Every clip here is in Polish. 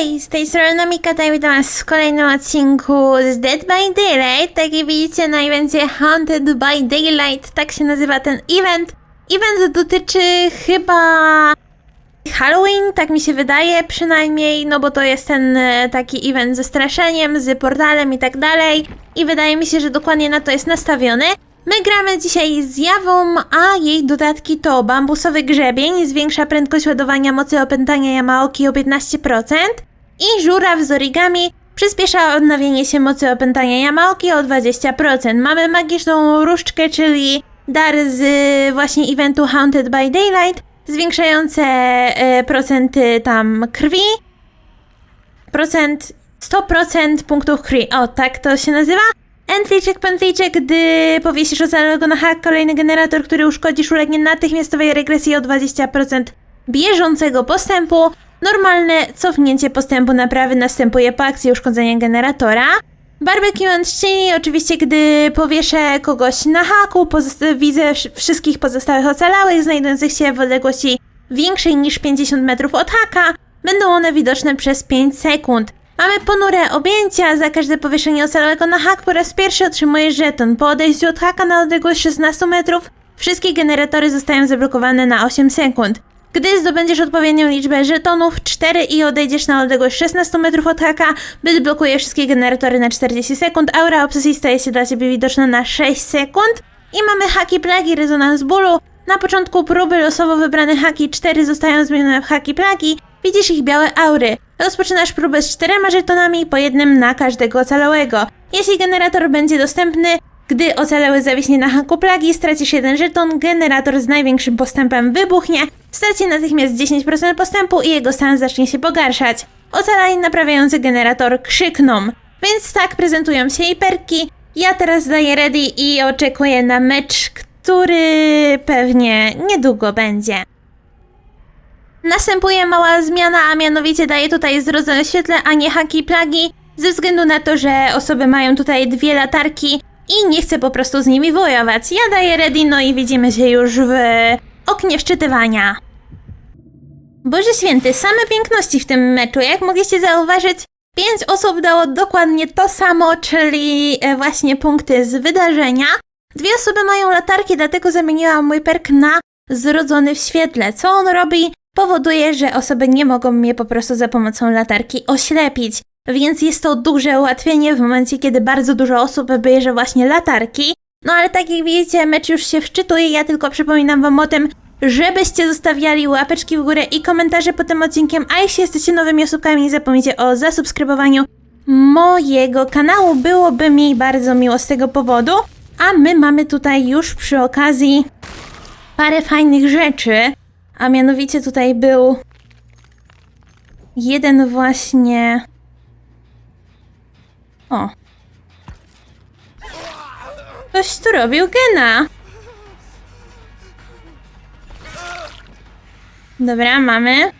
Hej, z tej strony Mika, i witam was w kolejnym odcinku z Dead by Daylight. Tak jak widzicie na evencie Haunted by Daylight, tak się nazywa ten event. Event dotyczy chyba Halloween, tak mi się wydaje przynajmniej, no bo to jest ten e, taki event ze straszeniem, z portalem i tak dalej. I wydaje mi się, że dokładnie na to jest nastawiony. My gramy dzisiaj z Jawą, a jej dodatki to bambusowy grzebień, zwiększa prędkość ładowania mocy opętania Yamaoki o 15% i żuraw z origami przyspiesza odnawianie się mocy opętania Yamaoki o 20%. Mamy magiczną różdżkę, czyli dar z y, właśnie eventu Haunted by Daylight, zwiększające e, procenty tam krwi, procent 100% punktów krwi. O, tak to się nazywa. Entryczek, pętliczek, gdy powiesisz ocalałego na hak, kolejny generator, który uszkodzisz, ulegnie natychmiastowej regresji o 20% bieżącego postępu. Normalne cofnięcie postępu naprawy następuje po akcji uszkodzenia generatora. Barbecue chili, oczywiście gdy powieszę kogoś na haku, widzę wsz- wszystkich pozostałych ocalałych znajdujących się w odległości większej niż 50 metrów od haka. Będą one widoczne przez 5 sekund. Mamy ponure objęcia, za każde powieszenie ocalałego na hak po raz pierwszy otrzymujesz żeton. Po odejściu od haka na odległość 16 metrów wszystkie generatory zostają zablokowane na 8 sekund. Gdy zdobędziesz odpowiednią liczbę żetonów 4 i odejdziesz na odległość 16 metrów od haka, byt blokuje wszystkie generatory na 40 sekund, aura obsesji staje się dla ciebie widoczna na 6 sekund i mamy haki plagi, rezonans bólu. Na początku próby losowo wybrane haki 4 zostają zmienione w haki plagi, widzisz ich białe aury. Rozpoczynasz próbę z czterema żetonami, po jednym na każdego ocalałego. Jeśli generator będzie dostępny, gdy ocalały zawiśnie na haku plagi, stracisz jeden żeton, generator z największym postępem wybuchnie, straci natychmiast 10% postępu i jego stan zacznie się pogarszać. Ocalani naprawiający generator krzykną. Więc tak prezentują się i perki. Ja teraz daję ready i oczekuję na mecz, który pewnie niedługo będzie. Następuje mała zmiana, a mianowicie daję tutaj zrodzone świetle, a nie haki plagi, ze względu na to, że osoby mają tutaj dwie latarki i nie chcę po prostu z nimi wojować. Ja daję ready, no i widzimy się już w oknie wczytywania. Boże święty, same piękności w tym meczu. Jak mogliście zauważyć, pięć osób dało dokładnie to samo, czyli e, właśnie punkty z wydarzenia. Dwie osoby mają latarki, dlatego zamieniłam mój perk na zrodzony w świetle. Co on robi? Powoduje, że osoby nie mogą mnie po prostu za pomocą latarki oślepić. Więc jest to duże ułatwienie w momencie, kiedy bardzo dużo osób bierze właśnie latarki. No ale tak jak widzicie, mecz już się wczytuje. Ja tylko przypominam wam o tym, żebyście zostawiali łapeczki w górę i komentarze pod tym odcinkiem. A jeśli jesteście nowymi osobkami, nie zapomnijcie o zasubskrybowaniu mojego kanału. Byłoby mi bardzo miło z tego powodu. A my mamy tutaj już przy okazji parę fajnych rzeczy. A mianowicie tutaj był jeden właśnie. O. Ktoś tu robił gena. Dobra, mamy.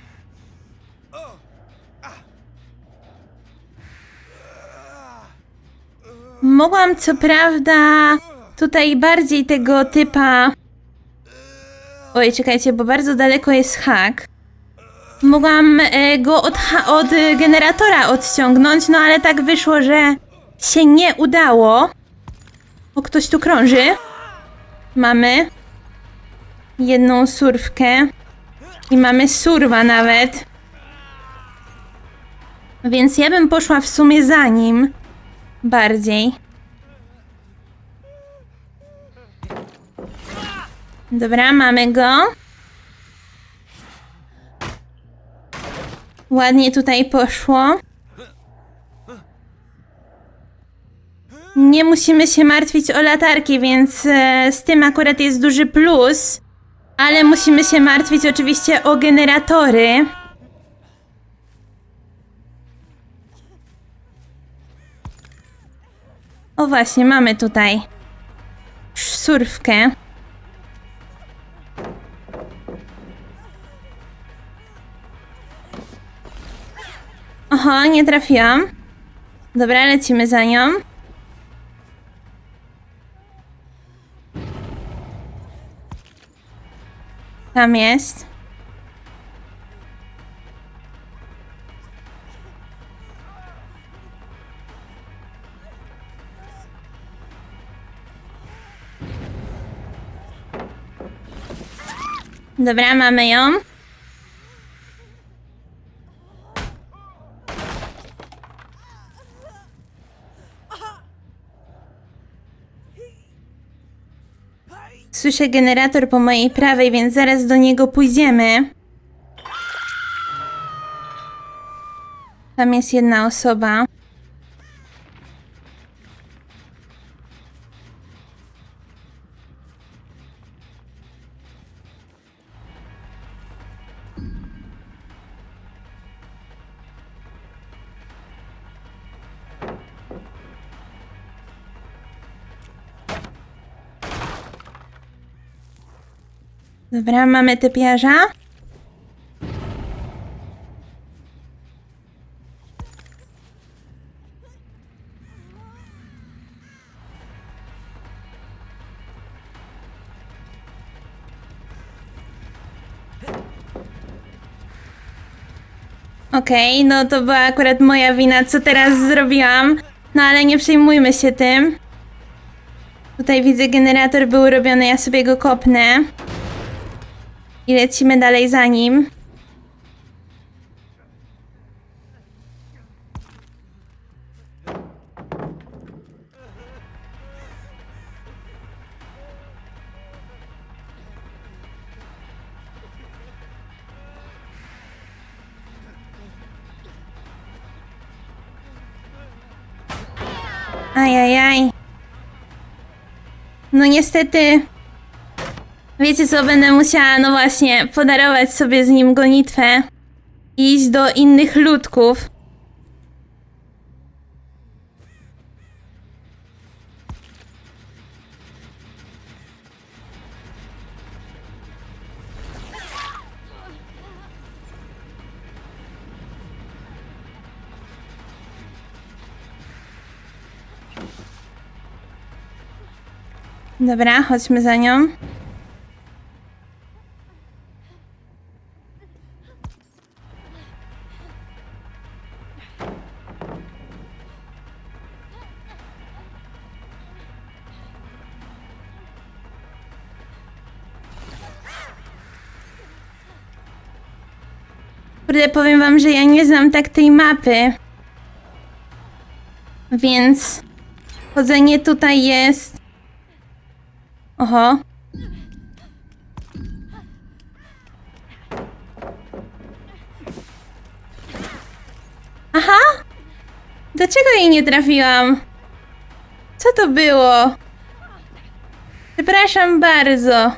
Mogłam co prawda tutaj bardziej tego typa. Oj, czekajcie, bo bardzo daleko jest hak. Mogłam e, go od, od generatora odciągnąć, no ale tak wyszło, że się nie udało. O, ktoś tu krąży. Mamy jedną surwkę. I mamy surwa nawet. Więc ja bym poszła w sumie za nim. Bardziej. Dobra, mamy go. Ładnie tutaj poszło. Nie musimy się martwić o latarki, więc e, z tym akurat jest duży plus. Ale musimy się martwić oczywiście o generatory. O właśnie, mamy tutaj surfkę. Oho, nie trafiłam. Dobra, lecimy za nią. tam jest. Dobra, mamy ją. Słyszę generator po mojej prawej, więc zaraz do niego pójdziemy. Tam jest jedna osoba. Dobra, mamy typiarza. Okej, no to była akurat moja wina, co teraz zrobiłam. No ale nie przejmujmy się tym. Tutaj widzę, generator był robiony, ja sobie go kopnę. I lecimy dalej za nim. Ajajaj. No niestety. Wiecie co, będę musiała, no właśnie, podarować sobie z nim gonitwę. I iść do innych ludków. Dobra, chodźmy za nią. Kurde, powiem wam, że ja nie znam tak tej mapy. Więc chodzenie tutaj jest. Oho. Aha! Dlaczego jej nie trafiłam? Co to było? Przepraszam bardzo.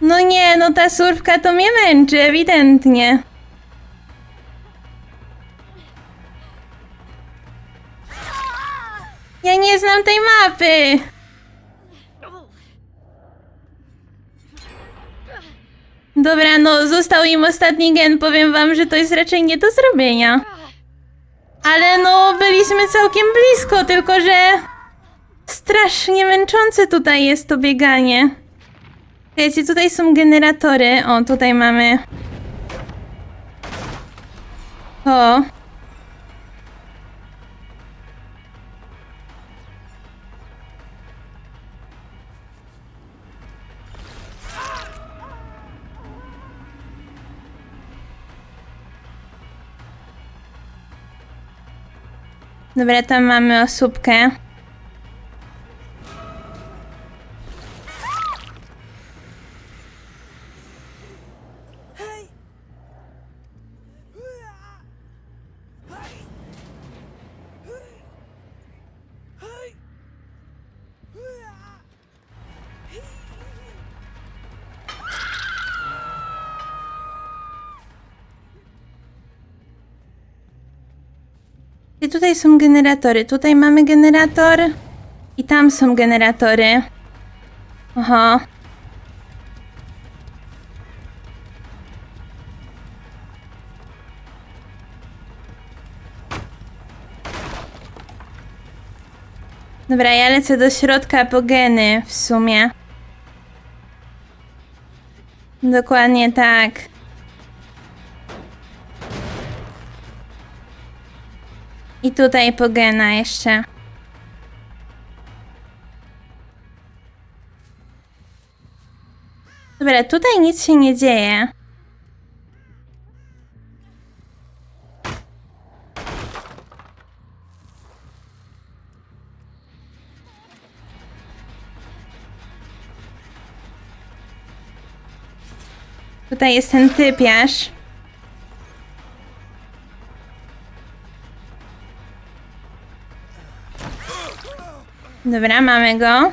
No nie, no ta surfka to mnie męczy, ewidentnie. Ja nie znam tej mapy. Dobra, no został im ostatni gen. Powiem wam, że to jest raczej nie do zrobienia. Ale no, byliśmy całkiem blisko, tylko że strasznie męczące tutaj jest to bieganie. Wiecie, tutaj są generatory. O, tutaj mamy. O. Dobra, tam mamy osóbkę. I tutaj są generatory. Tutaj mamy generator. I tam są generatory. Oho. Dobra, ja lecę do środka po geny w sumie. Dokładnie tak. I tutaj po gena jeszcze. Dobra, tutaj nic się nie dzieje. Tutaj jest ten typiarz. Dobra, mamy go.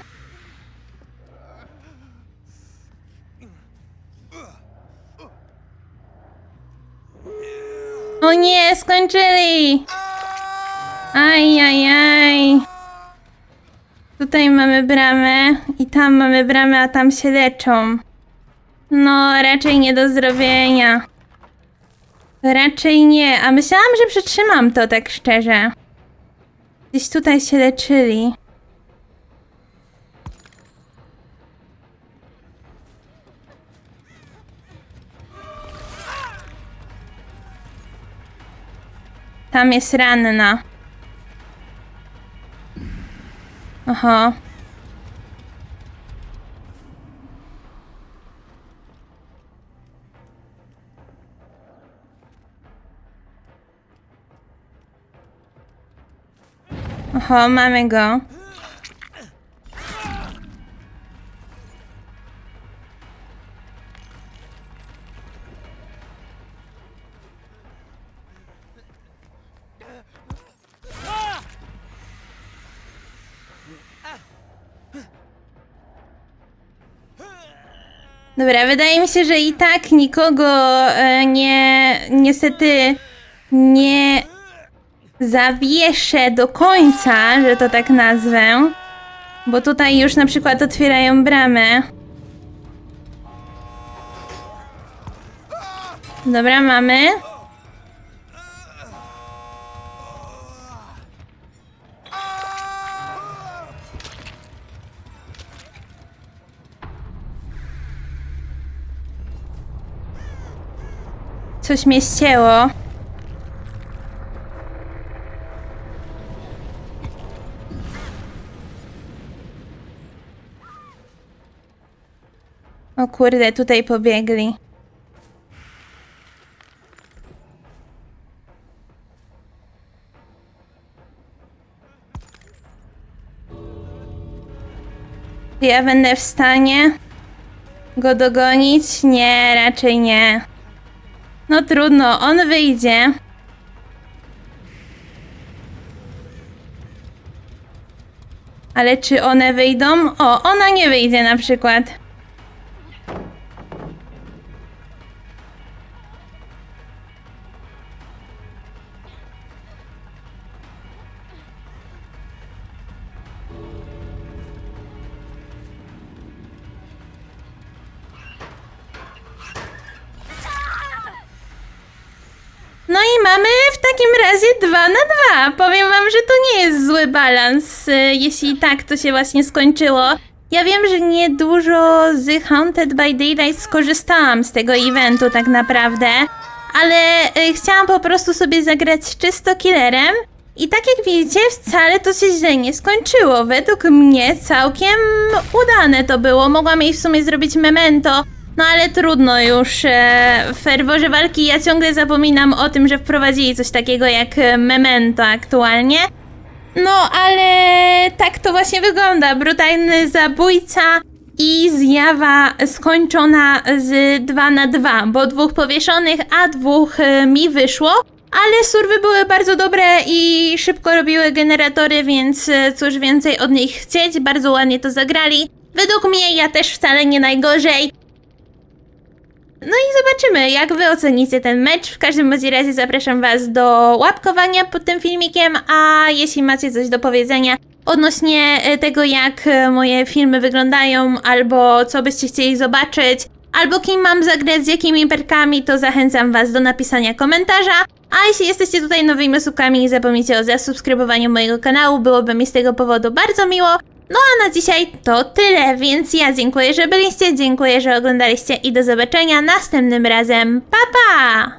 O nie, skończyli! Aj, aj, aj. Tutaj mamy bramę i tam mamy bramę, a tam się leczą. No, raczej nie do zrobienia. Raczej nie, a myślałam, że przetrzymam to tak szczerze. Gdzieś tutaj się leczyli. Tam jest ranna. Oho. Oho, mamy go. Dobra, wydaje mi się, że i tak nikogo e, nie, niestety nie zawieszę do końca, że to tak nazwę. Bo tutaj już na przykład otwierają bramę. Dobra, mamy. Coś mnie ścięło. O kurde, tutaj pobiegli. Ja będę w stanie go dogonić? Nie, raczej nie. No trudno, on wyjdzie. Ale czy one wyjdą? O, ona nie wyjdzie na przykład. 2 na 2. Powiem wam, że to nie jest zły balans, y, jeśli tak to się właśnie skończyło. Ja wiem, że niedużo z Haunted by Daylight skorzystałam z tego eventu tak naprawdę, ale y, chciałam po prostu sobie zagrać czysto killerem. I tak jak widzicie, wcale to się źle nie skończyło. Według mnie całkiem udane to było. Mogłam jej w sumie zrobić memento, no ale trudno już. E, w ferworze walki ja ciągle zapominam o tym, że wprowadzili coś takiego jak e, memento aktualnie. No ale tak to właśnie wygląda. Brutalny zabójca i zjawa skończona z 2 na 2, bo dwóch powieszonych, a dwóch e, mi wyszło. Ale surwy były bardzo dobre i szybko robiły generatory, więc cóż więcej od nich chcieć. Bardzo ładnie to zagrali. Według mnie ja też wcale nie najgorzej. No i zobaczymy, jak wy ocenicie ten mecz. W każdym razie zapraszam was do łapkowania pod tym filmikiem, a jeśli macie coś do powiedzenia odnośnie e, tego, jak e, moje filmy wyglądają, albo co byście chcieli zobaczyć, albo kim mam zagrać, z jakimi perkami, to zachęcam was do napisania komentarza. A jeśli jesteście tutaj nowymi słupkami, nie zapomnijcie o zasubskrybowaniu mojego kanału, byłoby mi z tego powodu bardzo miło. No a na dzisiaj to tyle, więc ja dziękuję, że byliście, dziękuję, że oglądaliście i do zobaczenia następnym razem. Pa pa!